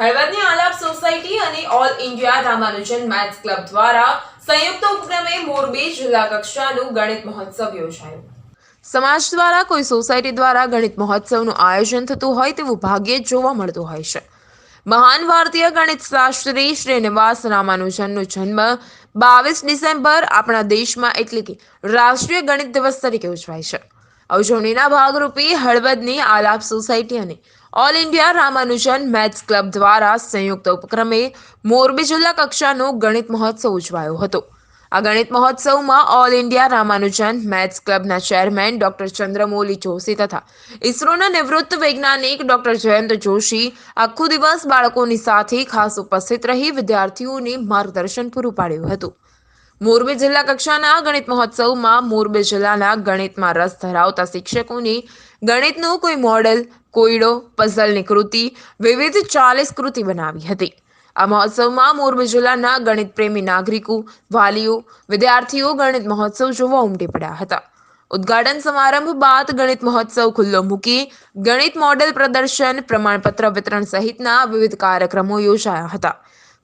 હળવદની Alap society અને all India Ramanujan maths club દ્વારા સંયુક્ત ઉપક્રમે મોરબી જિલ્લા કક્ષાનું ગણિત મહોત્સવ યોજાયો. સમાજ દ્વારા કોઈ સોસાયટી દ્વારા ગણિત મહોત્સવનું આયોજન થતું હોય તેવું ભાગ્યે જ જોવા મળતું હોય છે. મહાન ભારતીય ગણિત શાસ્ત્રી શ્રીનિવાસ રામાનુજનનો જન્મ બાવીસ ડિસેમ્બર આપણા દેશમાં એટલે કે રાષ્ટ્રીય ગણિત દિવસ તરીકે ઉજવાય છે. ઉજવણીના ભાગરૂપે હળવદની આલાપ સોસાયટી અને all India Ramanujan maths club દ્વારા સંયુક્ત ઉપક્રમે મોરબી જિલ્લા કક્ષાનો ગણિત મહોત્સવ ઉજવાયો હતો. આ ગણિત મહોત્સવમાં ઓલ ઇન્ડિયા રામાનુજન, મેથ્સ ક્લબના ચેરમેન ડોક્ટર ચંદ્રમૌલી જોશી તથા ઇસરોના નિવૃત્ત વૈજ્ઞાનિક ડોક્ટર જયંત જોશી આખો દિવસ બાળકોની સાથે ખાસ ઉપસ્થિત રહી વિદ્યાર્થીઓને માર્ગદર્શન પૂરું પાડ્યું હતું. મોરબી જિલ્લા કક્ષાના ગણિત મહોત્સવમાં મોરબી જિલ્લાના ગણિતમાં રસ ધરાવતા શિક્ષકોની ગણિતનું કોઈ મોડેલ, કોયડો, પઝલની કૃતિ, વિવિધ ચાલીસ કૃતિ બનાવી હતી. આ મહોત્સવમાં મોરબી જિલ્લાના ગણિત પ્રેમી નાગરિકો, વાલીઓ, વિદ્યાર્થીઓ ગણિત મહોત્સવ જોવા ઉમટી પડ્યા હતા. ઉદ્ઘાટન સમારંભ બાદ ગણિત મહોત્સવ ખુલ્લો મૂકી ગણિત મોડેલ પ્રદર્શન, પ્રમાણપત્ર વિતરણ સહિતના વિવિધ કાર્યક્રમો યોજાયા હતા.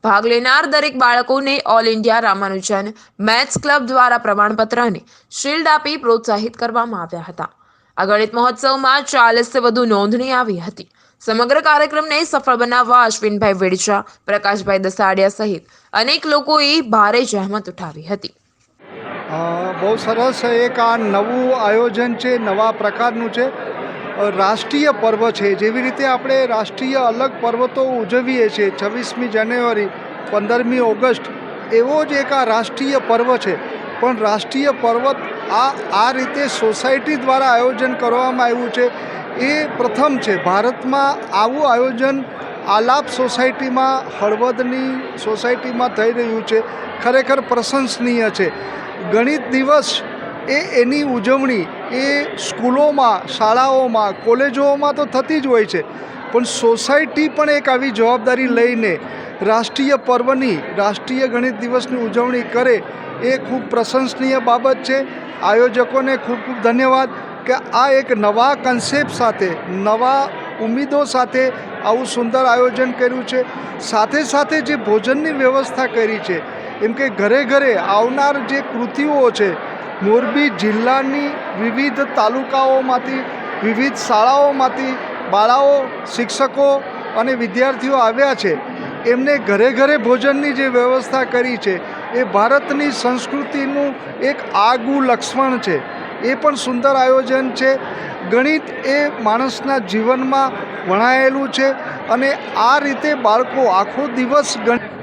ભાગ લેનાર દરેક બાળકોને all India Ramanujan maths club દ્વારા પ્રમાણપત્ર અને શિલ્ડ આપી પ્રોત્સાહિત કરવામાં આવ્યા હતા. આ ગણિત મહોત્સવમાં ચાલીસથી વધુ નોંધણી આવી હતી. સમગ્ર કાર્યક્રમને સફળ બનાવવા અશ્વિનભાઈ વેડચા પ્રકાશભાઈ દસાડિયા સહિત અનેક લોકોએ ભારે જહેમત ઉઠાવી હતી. બહુ સરસ એક આ નવું આયોજન છે, નવા પ્રકારનું છે. રાષ્ટ્રીય પર્વ છે. જેવી રીતે આપણે રાષ્ટ્રીય અલગ પર્વતો ઉજવીએ છીએ, છવ્વીસમી જાન્યુઆરી, પંદરમી ઓગસ્ટ, એવો જ એક આ રાષ્ટ્રીય પર્વ છે. પણ રાષ્ટ્રીય પર્વત આ આ રીતે સોસાયટી દ્વારા આયોજન કરવામાં આવ્યું છે. એ પ્રથમ છે. ભારતમાં આવું આયોજન આલાપ સોસાયટીમાં, હળવદની સોસાયટીમાં થઈ રહ્યું છે. ખરેખર પ્રશંસનીય છે. ગણિત દિવસ એ એની ઉજવણી એ સ્કૂલોમાં, શાળાઓમાં, કોલેજોમાં તો થતી જ હોય છે. પણ સોસાયટી પણ એક આવી જવાબદારી લઈને રાષ્ટ્રીય પર્વની, રાષ્ટ્રીય ગણિત દિવસની ઉજવણી કરે એ ખૂબ પ્રશંસનીય બાબત છે. આયોજકોને ખૂબ ખૂબ ધન્યવાદ કે આ એક નવા કન્સેપ્ટ સાથે, નવા ઉમેદો સાથે આવું સુંદર આયોજન કર્યું છે. સાથે સાથે જે ભોજનની વ્યવસ્થા કરી છે, એમ કે ઘરે ઘરે આવનાર જે કૃતિઓ છે મોરબી જિલ્લાની વિવિધ તાલુકાઓમાંથી, વિવિધ શાળાઓમાંથી બાળાઓ, શિક્ષકો અને વિદ્યાર્થીઓ આવ્યા છે. એમને ઘરે ઘરે ભોજનની જે વ્યવસ્થા કરી છે, એ ભારતની સંસ્કૃતિનું એક આગવું લક્ષ્મણ છે. એ પણ સુંદર આયોજન છે. ગણિત એ માણસના જીવનમાં વણાયેલું છે અને આ રીતે બાળકો આખો દિવસ ગણિત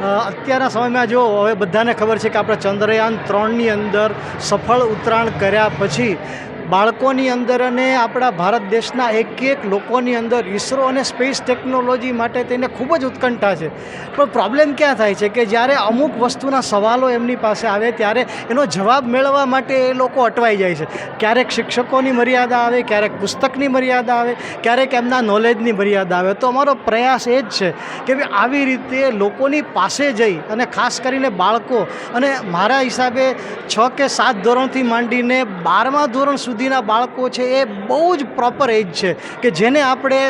અત્યારના સમયમાં જો હવે બધાને ખબર છે કે આપણે ચંદ્રયાન ત્રણની અંદર સફળ ઉતરાણ કર્યા પછી બાળકોની અંદર અને આપણા ભારત દેશના એક એક લોકોની અંદર ઈસરો અને સ્પેસ ટેકનોલોજી માટે તેને ખૂબ જ ઉત્કંઠા છે. પણ પ્રોબ્લેમ ક્યાં થાય છે કે જ્યારે અમુક વસ્તુના સવાલો એમની પાસે આવે ત્યારે એનો જવાબ મેળવવા માટે એ લોકો અટવાઈ જાય છે. ક્યારેક શિક્ષકોની મર્યાદા આવે, ક્યારેક પુસ્તકની મર્યાદા આવે, ક્યારેક એમના નોલેજની મર્યાદા આવે. તો અમારો પ્રયાસ એ જ છે કે આવી રીતે લોકોની પાસે જઈ અને ખાસ કરીને બાળકો અને મારા હિસાબે છ કે સાત ધોરણથી માંડીને બારમા ધોરણ સુધીના બાળકો છે એ બહુ જ પ્રોપર એજ છે કે જેને આપણે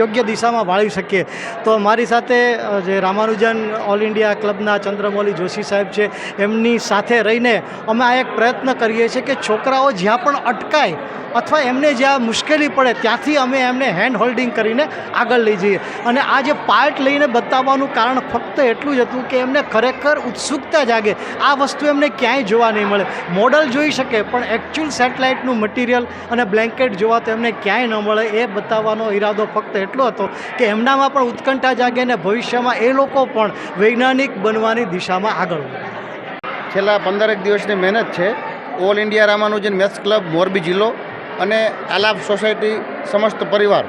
યોગ્ય દિશામાં વાળી શકીએ. તો મારી સાથે જે રામાનુજન ઓલ ઇન્ડિયા ક્લબના ચંદ્રમૌલી જોશી સાહેબ છે, એમની સાથે રહીને અમે આ એક પ્રયત્ન કરીએ છીએ કે છોકરાઓ જ્યાં પણ અટકાય અથવા એમને જ્યાં મુશ્કેલી પડે ત્યાંથી અમે એમને હેન્ડ હોલ્ડિંગ કરીને આગળ લઈ જઈએ. અને આ જે પાર્ટ લઈને બતાવવાનું કારણ ફક્ત એટલું જ હતું કે એમને ખરેખર ઉત્સુકતા જાગે. આ વસ્તુ એમને ક્યાંય જોવા નહીં મળે. મોડલ જોઈ શકે, પણ એકચ્યુઅલ સેટેલાઇટનું મટીરિયલ અને બ્લેન્કેટ જોવા તો એમને ક્યાંય ન મળે એ બતાવવાનો ઈરાદો ફક્ત એટલો હતો કે એમનામાં પણ ઉત્કંઠા જાગે અને ભવિષ્યમાં એ લોકો પણ વૈજ્ઞાનિક બનવાની દિશામાં આગળ છેલ્લા પંદરેક દિવસની મહેનત છે. All India Ramanujan maths club, Morbi જિલ્લો અને આલાપ સોસાયટી સમસ્ત પરિવાર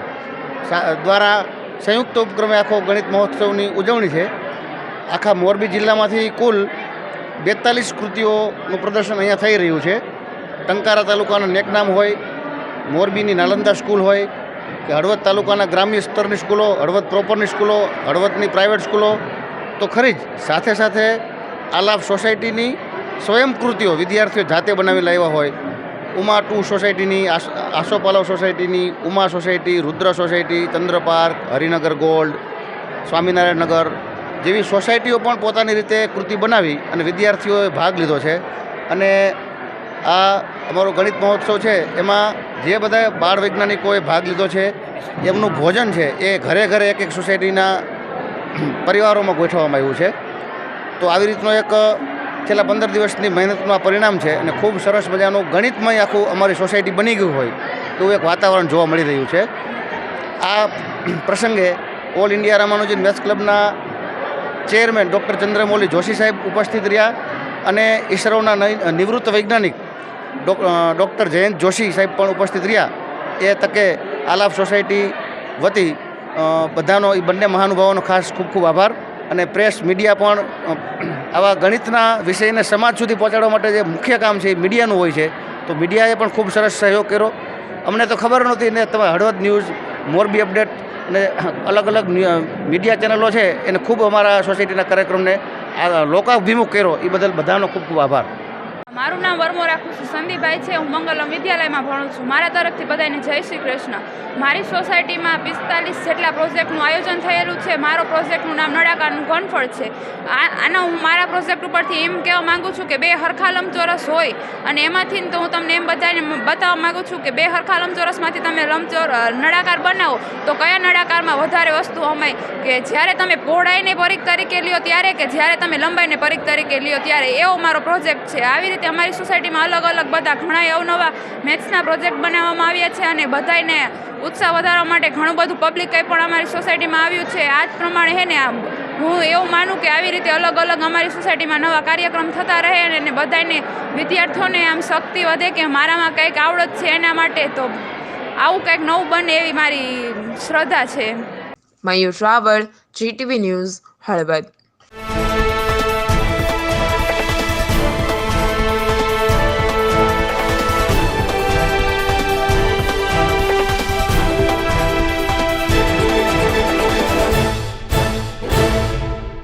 દ્વારા સંયુક્ત ઉપક્રમે આખો ગણિત મહોત્સવની ઉજવણી છે. આખા મોરબી જિલ્લામાંથી કુલ બેતાલીસ કૃતિઓનું પ્રદર્શન અહીંયા થઈ રહ્યું છે. ટંકારા તાલુકાના નેકનામ હોય, મોરબીની નાલંદા સ્કૂલ હોય, કે હળવદ તાલુકાના ગ્રામ્ય સ્તરની સ્કૂલો, હળવદ પ્રોપરની સ્કૂલો, હળવદની પ્રાઇવેટ સ્કૂલો, તો ખરી જ સાથે સાથે આલાપ સોસાયટીની સ્વયં કૃતિઓ વિદ્યાર્થીઓ જાતે બનાવી લાવ્યા હોય. ઉમા ટુ સોસાયટીની, આસ- આસોપાલવ સોસાયટીની, Uma society, Rudra society Chandra park Harinagar gold, Swaminarayan Nagar જેવી સોસાયટીઓ પણ પોતાની રીતે કૃતિ બનાવી અને વિદ્યાર્થીઓએ ભાગ લીધો છે. અને આ અમારો ગણિત મહોત્સવ છે, એમાં જે બધા બાળ વૈજ્ઞાનિકોએ ભાગ લીધો છે, એમનું ભોજન છે, એ ઘરે ઘરે એક એક સોસાયટીના પરિવારોમાં ગોઠવવામાં આવ્યું છે. તો આવી રીતનો એક, છેલ્લા પંદર દિવસની મહેનતનું આ પરિણામ છે અને ખૂબ સરસ મજાનું ગણિતમય આખું અમારી સોસાયટી બની ગયું હોય, એવું એક વાતાવરણ જોવા મળી રહ્યું છે. આ પ્રસંગે ઓલ ઇન્ડિયા રામાનુજન મેથ્સ ક્લબના ચેરમેન ડૉક્ટર ચંદ્રમૌલી જોશી સાહેબ ઉપસ્થિત રહ્યા અને ઈસરોના નિવૃત્ત વૈજ્ઞાનિક ડૉક્ટર જયંત જોશી સાહેબ પણ ઉપસ્થિત રહ્યા. એ તકે આલાપ સોસાયટી વતી બધાનો એ બંને મહાનુભાવોનો ખાસ ખૂબ ખૂબ આભાર અને પ્રેસ મીડિયા પણ આવા ગણિતના વિષયને સમાજ સુધી પહોંચાડવા માટે જે મુખ્ય કામ છે એ મીડિયાનું હોય છે, તો મીડિયાએ પણ ખૂબ સરસ સહયોગ કર્યો. અમને તો ખબર નહોતી ને તમે હળવદ ન્યૂઝ, મોરબી અપડેટ અને અલગ અલગ મીડિયા ચેનલો છે, એને ખૂબ અમારા સોસાયટીના કાર્યક્રમને આ લોકાભિમુખ કર્યો એ બદલ બધાનો ખૂબ ખૂબ આભાર. મારું નામ વર્મો રાખું છું. સંદીપભાઈ છે, હું મંગલમ વિદ્યાલયમાં ભણું છું. મારા તરફથી બધાને જય શ્રી કૃષ્ણ. મારી સોસાયટીમાં પિસ્તાલીસ જેટલા પ્રોજેક્ટનું આયોજન થયેલું છે. મારો પ્રોજેક્ટનું નામ નળાકારનું ઘનફળ છે. આનો હું મારા પ્રોજેક્ટ ઉપરથી એમ કહેવા માગું છું કે બે હરખા લંબચોરસ હોય અને એમાંથી તો હું તમને એમ બધાને બતાવવા માગું છું કે બે હરખા લંબચોરસમાંથી તમે લંબચોર નળાકાર બનાવો તો કયા નળાકારમાં વધારે વસ્તુ અમાય કે જ્યારે તમે પહોળાઈને પરીખ તરીકે લ્યો ત્યારે કે જ્યારે તમે લંબાઈને પરીખ તરીકે લ્યો ત્યારે એવો મારો પ્રોજેક્ટ છે. આવી રીતે અમારી સોસાયટીમાં અલગ અલગ બધા ઘણા અવનવા મેથ્સના પ્રોજેક્ટ બનાવવામાં આવ્યા છે અને બધાને ઉત્સાહ વધારવા માટે ઘણું બધું પબ્લિક કંઈ પણ અમારી સોસાયટીમાં આવ્યું છે. આ જ પ્રમાણે હે ને હું એવું માનું કે આવી રીતે અલગ અલગ અમારી સોસાયટીમાં નવા કાર્યક્રમ થતા રહે અને બધાને વિદ્યાર્થીઓને આમ શક્તિ વધે કે મારામાં કંઈક આવડત છે એના માટે, તો આવું કંઈક નવું બને એવી મારી શ્રદ્ધા છે. Mayur Raval GTV news Halvad.